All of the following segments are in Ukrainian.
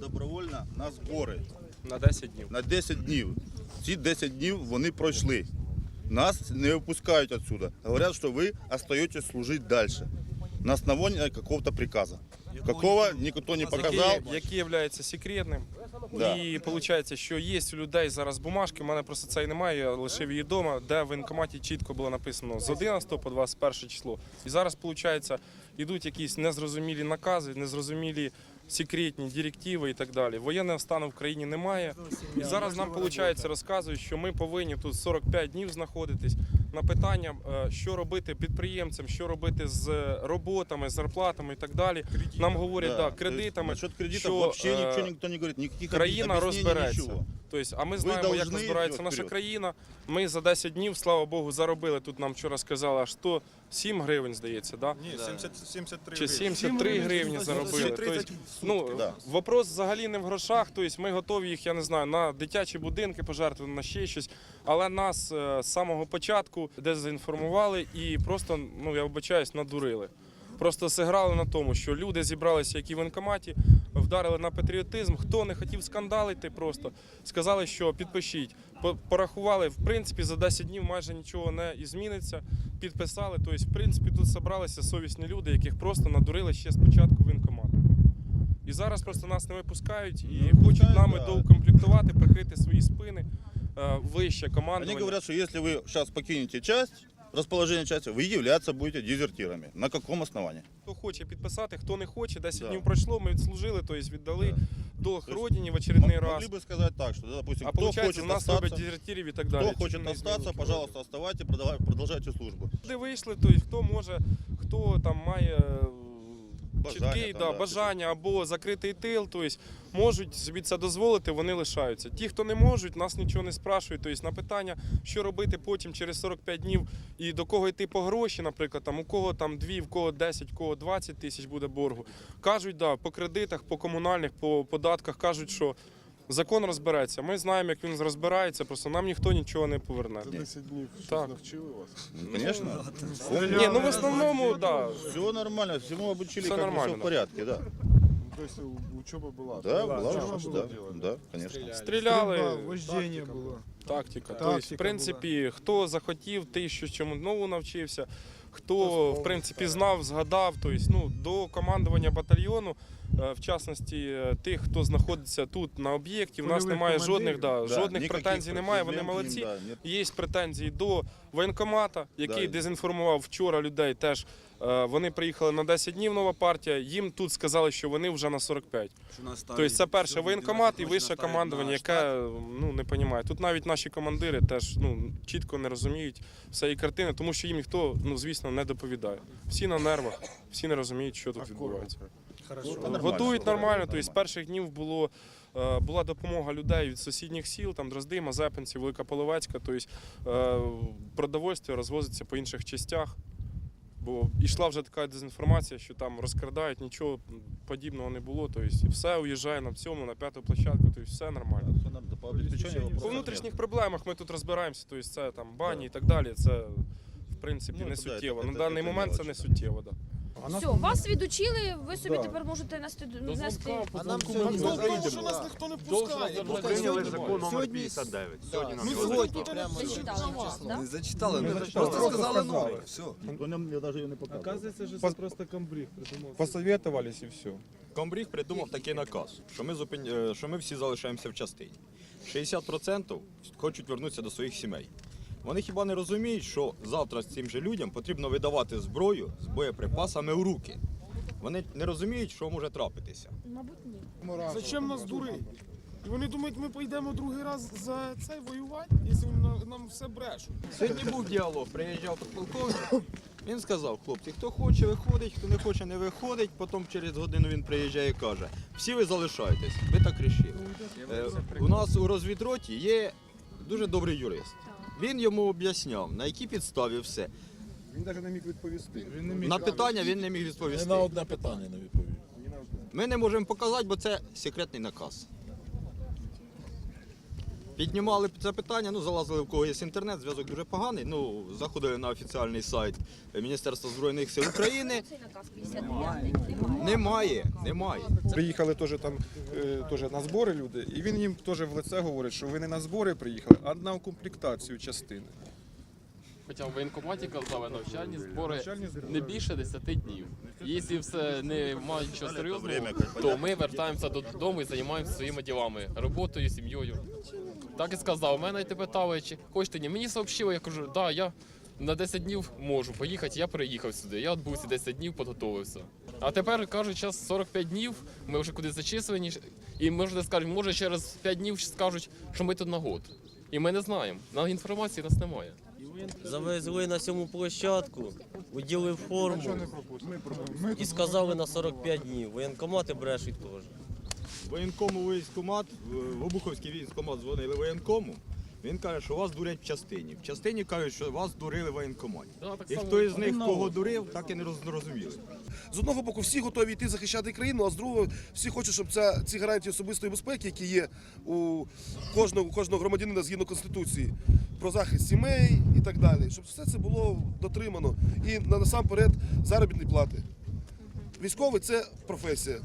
добровольно на збори на 10 днів. на 10 днів. Ці 10 днів вони пройшли. Нас не випускають отсюда. Говорять, що ви остаетесь служити далі На основі какого-то приказа. Какого никто не показал. Який, є секретним. Да. І виходить, що є у людей зараз бумажки, у мене просто цієї немає, я лишив її вдома, де в воєнкоматі чітко було написано з 11 по 21 число. І зараз, виходить, йдуть якісь незрозумілі накази, незрозумілі секретні директиви і так далі. Воєнного стану в країні немає. І зараз нам, виходить, розказують, що ми повинні тут 45 днів знаходитись. На питання, е, що робити підприємцям, що робити з роботами, зарплатами і так далі. Нам говорять, да, то есть кредитами. Що, вообще е, ничего никто не говорит. Никаких країна розбереться. ничего. Тобто, а ми знаємо, як розбирається наша вперед. країна. Ми за 10 днів, слава Богу, заробили. Тут нам вчора сказали, аж 107 гривень, здається, да? Ні, 70, 73 чи гривні. 73 гривні заробили. Тобто, ну, Да. вопрос взагалі не в грошах. Тобто ми готові їх, я не знаю, на дитячі будинки пожертвувати, на ще щось. Але нас е, з самого початку дезінформували і просто, ну я вибачаюсь, надурили. Просто зіграли на тому, що люди зібралися, які в воєнкоматі, вдарили на патріотизм. Хто не хотів скандалити, просто сказали, що підпишіть. Порахували, в принципі, за 10 днів майже нічого не зміниться. Підписали. Тобто, в принципі, тут зібралися совісні люди, яких просто надурили ще спочатку воєнкомату. І зараз просто нас не випускають і хочуть нами доукомплектувати, прикрити свої спини е, вище Они командування. говорят, что если вы сейчас покинете часть, расположение части, вы являться будете дезертирами. На каком основании? Хто хоче підписати, хто не хоче, 10 Да. днів пройшло, ми відслужили, тобто віддали Да. долг Тобто родині в очередний М- раз. Могли бы сказать так, что, да, допустим, А кто виходить, хочет у нас роблять остаться, дезертирів і так далі. кто Тільки хочет не остаться, змінюють пожалуйста, оставайте, продавай- продолжайте службу. Люди вийшли, тобто хто може, хто там має е, Бажання чіткий там, да, да, бажання або закритий тил, тобто можуть собі це дозволити, вони лишаються. Ті, хто не можуть, нас нічого не спрашують. Тобто на питання, що робити потім через 45 днів і до кого йти по гроші, наприклад, там у кого там 2, в кого 10, в кого 20 тисяч буде боргу. Кажуть, да, по кредитах, по комунальних, по податках кажуть, що. Закон розбереться. Ми знаємо, як він розбирається, просто нам ніхто нічого не поверне. За 10 днів щось Так. навчили вас? Ну, Конечно. Ні, ну в основному, так. Да. Все нормально, всему обучили, Всё как бы нормально, все в да. порядке, да. Тобто учоба була? Да, Що была вам учеба, було да, делать? да, конечно. Стріляли. Вождение было. Тактика. Тактика Тобто, в принципі, хто захотів, той що чому нову навчився, хто в принципі знав, згадав. Тобто, ну, до командування батальйону, е, в частності е, тих, хто знаходиться тут на об'єкті, в нас немає жодних, да, Да, жодних претензій немає. Вони молодці. да. Є претензії до воєнкомата, який Да. дезінформував вчора людей. Теж вони приїхали на 10 днів. Нова партія. Їм тут сказали, що вони вже на 45. Тобто це перше воєнкомат і вище командування, яке ну не розуміє. Тут навіть наші командири теж ну чітко не розуміють всієї картини, тому що їм ніхто, ну звісно, не доповідає. Всі на нервах, всі не розуміють, що тут відбувається. Ну, нормально, нормально. Тобто з перших днів було. е, Була допомога людей від сусідніх сіл, там Дрозди, Мазепинці, Велика Половецька. Тобто е, продовольствие розвозиться по інших частях. Бо йшла вже така дезінформація, що там розкрадають, нічого подібного не було. Тобто все уїжджає на цьому, на п'яту площадку, тобто все нормально. Всё нам По По внутрішніх проблемах ми тут розбираємося, тобто це там бані і так далі. Це в принципі Ну, не суттєво. На даний момент це не суттєво. Да Все, вас відучили, ви собі Да. тепер можете нести нести. А нам Ми сьогодні знаємо, що нас ніхто не пускає. Ми Прийняли закон номер Сьогодні- 59. Да. Сьогодні нам Ми його сьогодні тут прямо зачитали чесно, да? Не зачитали, Ми ми зачитали. просто Просто сказали сказали. нове. Все. Никто нам я даже ее не показывал. Оказывается, что это просто комбриг придумал. Посоветовались і все. Комбриг придумав такий наказ, що ми, зупин... е, що ми всі залишаємося в частині. 60% хочуть вернутися до своїх сімей. Вони хіба не розуміють, що завтра цим же людям потрібно видавати зброю з боєприпасами в руки. Вони не розуміють, що може трапитися. Мабуть, ні. Зачем нас дурить? І вони думають, ми поїдемо другий раз за цей воювати, якщо нам все брешуть. Сьогодні був діалог, приїжджав підполковник. Він сказав, хлопці, хто хоче, виходить, хто не хоче, не виходить. Потім через годину він приїжджає і каже, всі ви залишаєтесь, ви так рішили. Е, у нас у розвідроті є дуже добрий юрист. Він йому об'ясняв, на якій підставі все. Він навіть не міг відповісти. На питання він не міг відповісти. на одне питання не відповів. Ми не можемо показати, бо це секретний наказ. Піднімали це питання, ну залазили в кого є інтернет, зв'язок дуже поганий. Ну, заходили на офіціальний сайт Міністерства Збройних сил України. Цей наказ 59 немає. Немає, немає. Приїхали теж там е, теж на збори люди, і він їм теж в лице говорить, що ви не на збори приїхали, а на укомплектацію частини. Хоча в воєнкоматі казали, навчальні збори Навчальні збори. не більше 10 днів. Якщо все не має нічого серйозного, то ми вертаємося додому і займаємося своїми ділами, роботою, сім'єю. Так і сказав. Мене ти питали, чи хочете ні. Мені сообщили, я кажу, да, я на 10 днів можу поїхати, я приїхав сюди. Я відбув ці 10 днів, підготовився. А тепер кажуть, час 45 днів, ми вже кудись зачислені, і може скажуть, може через 5 днів скажуть, що ми тут на год. І ми не знаємо. На інформації нас немає. Завезли на сьому площадку, уділив форму і сказали на 45 днів. Воєнкомати брешуть теж. Воєнкому військкомат, в в Обуховський військкомат дзвонили воєнкому. Він каже, що вас дурять в частині. В частині кажуть, що вас дурили в воєнкоматі. Да, І хто із них кого дурив, так і не не розуміли. З одного боку, всі готові йти захищати країну, а з другого всі хочуть, щоб ця, ці гарантії особистої безпеки, які є у кожного, у кожного громадянина згідно Конституції, про захист сімей і так далі, щоб все це було дотримано. І на- насамперед заробітні плати. Військовий це професія.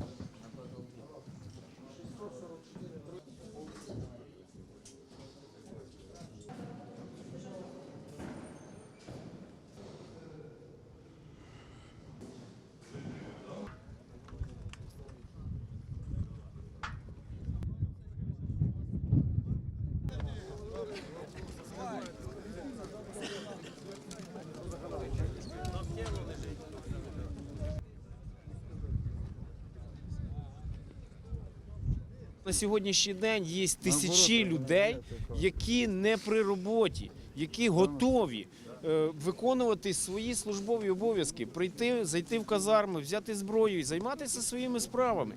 На сьогоднішній день є тисячі людей, які не при роботі, які готові е, виконувати свої службові обов'язки, прийти, зайти в казарми, взяти зброю і займатися своїми справами.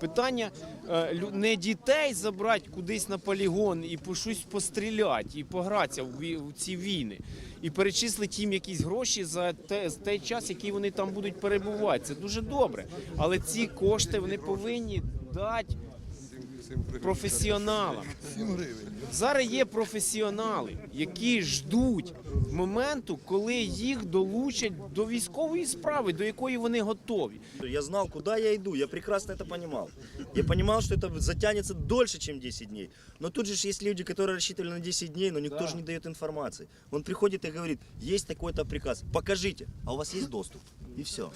Питання е, не дітей забрати кудись на полігон і по щось постріляти і погратися в, ці війни, і перечислити їм якісь гроші за той час, який вони там будуть перебувати. Це дуже добре. Але ці кошти вони повинні дати професіоналам. Зараз є професіонали, які ждуть моменту, коли їх долучать до військової справи, до якої вони готові. Я знал, куда я иду, я прекрасно это понимал. Я понимал, что это затянется дольше, чем 10 дней. Но тут же ж есть люди, которые рассчитывали на 10 дней, но никто же не дает информации. Он приходит и говорит, есть такой-то приказ, покажите, а у вас есть доступ. И все.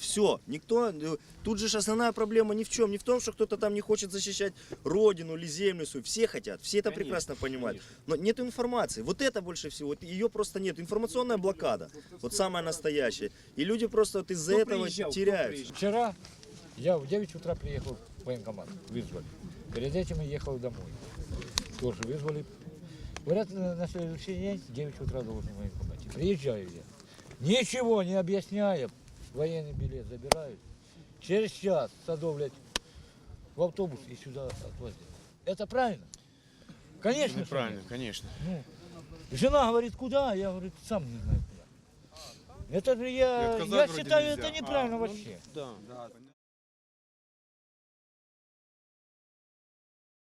Все, никто, э, тут же основная проблема ни в чем, не в том, что кто-то там не хочет защищать родину или землю свою, все хотят, все это прекрасно понимают, но нет информации, вот это больше всего, вот ее просто нет, информационная блокада, вот самая настоящая, и люди просто вот из-за этого теряются. Вчера я в 9 утра приехал в военкомат, вызвали. Перед этим я ехал домой. Тоже вызвали. Говорят, на следующий день в 9 утра должен в военкомате. Приезжаю я. Ничего не объясняя, военный билет забирают. Через час садовлять в автобус и сюда отвозят. Это правильно? Конечно. что нет. конечно. Жена говорит, куда? Я говорю, сам не знаю куда. Это же я, я считаю, это неправильно вообще. Да.